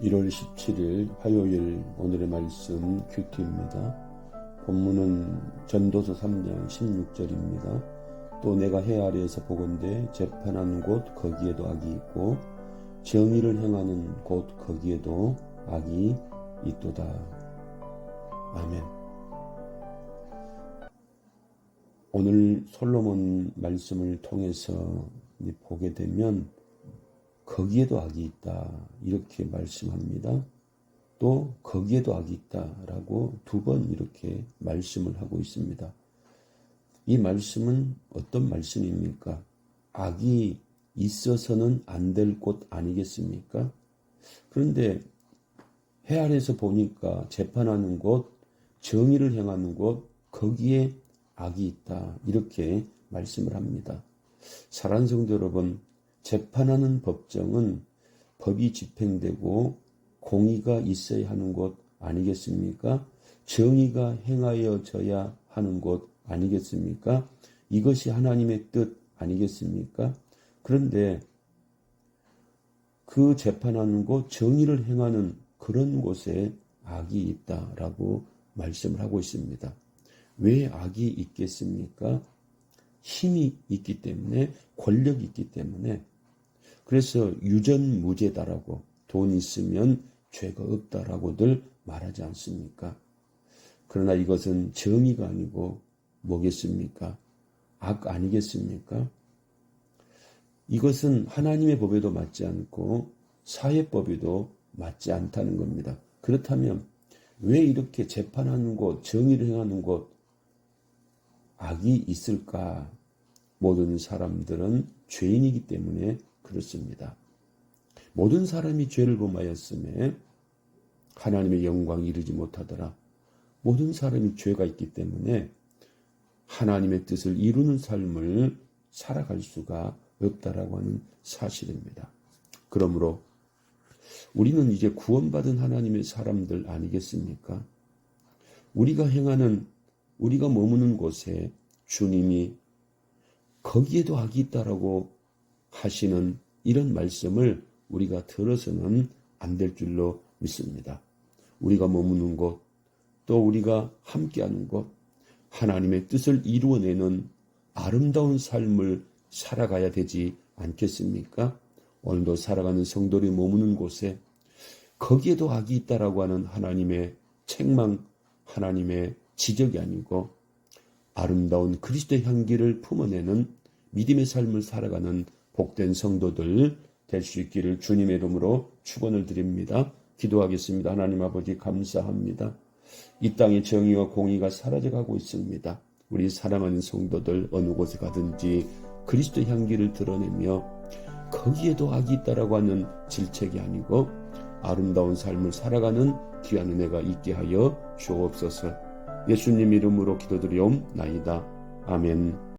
1월 17일 화요일 오늘의 말씀 큐티입니다. 본문은 전도서 3장 16절입니다. 또 내가 해 아래에서 보건대 재판하는 곳 거기에도 악이 있고 정의를 행하는 곳 거기에도 악이 있도다. 아멘. 오늘 솔로몬 말씀을 통해서 보게 되면 거기에도 악이 있다. 이렇게 말씀합니다. 또 거기에도 악이 있다라고 두 번 이렇게 말씀을 하고 있습니다. 이 말씀은 어떤 말씀입니까? 악이 있어서는 안 될 곳 아니겠습니까? 그런데 해 아래에서 보니까 재판하는 곳, 정의를 행하는 곳, 거기에 악이 있다. 이렇게 말씀을 합니다. 사랑 성도 여러분, 재판하는 법정은 법이 집행되고 공의가 있어야 하는 곳 아니겠습니까? 정의가 행하여져야 하는 곳 아니겠습니까? 이것이 하나님의 뜻 아니겠습니까? 그런데 그 재판하는 곳, 정의를 행하는 그런 곳에 악이 있다라고 말씀을 하고 있습니다. 왜 악이 있겠습니까? 힘이 있기 때문에, 권력이 있기 때문에, 그래서 유전무죄다라고 돈 있으면 죄가 없다라고들 말하지 않습니까? 그러나 이것은 정의가 아니고 뭐겠습니까? 악 아니겠습니까? 이것은 하나님의 법에도 맞지 않고 사회법에도 맞지 않다는 겁니다. 그렇다면 왜 이렇게 재판하는 곳, 정의를 행하는 곳, 악이 있을까? 모든 사람들은 죄인이기 때문에 그렇습니다. 모든 사람이 죄를 범하였음에 하나님의 영광이 이르지 못하더라. 모든 사람이 죄가 있기 때문에 하나님의 뜻을 이루는 삶을 살아갈 수가 없다라고 하는 사실입니다. 그러므로 우리는 이제 구원받은 하나님의 사람들 아니겠습니까? 우리가 행하는 우리가 머무는 곳에 주님이 거기에도 악이 있다라고 하시는 이런 말씀을 우리가 들어서는 안 될 줄로 믿습니다. 우리가 머무는 곳, 또 우리가 함께하는 곳, 하나님의 뜻을 이루어내는 아름다운 삶을 살아가야 되지 않겠습니까? 오늘도 살아가는 성도들이 머무는 곳에 거기에도 악이 있다라고 하는 하나님의 책망, 하나님의 지적이 아니고 아름다운 그리스도의 향기를 품어내는 믿음의 삶을 살아가는 복된 성도들 될 수 있기를 주님의 이름으로 축원을 드립니다. 기도하겠습니다. 하나님 아버지 감사합니다. 이 땅의 정의와 공의가 사라져가고 있습니다. 우리 사랑하는 성도들 어느 곳에 가든지 그리스도 향기를 드러내며 거기에도 악이 있다라고 하는 질책이 아니고 아름다운 삶을 살아가는 귀한 은혜가 있게 하여 주옵소서. 예수님 이름으로 기도드리옵나이다. 아멘.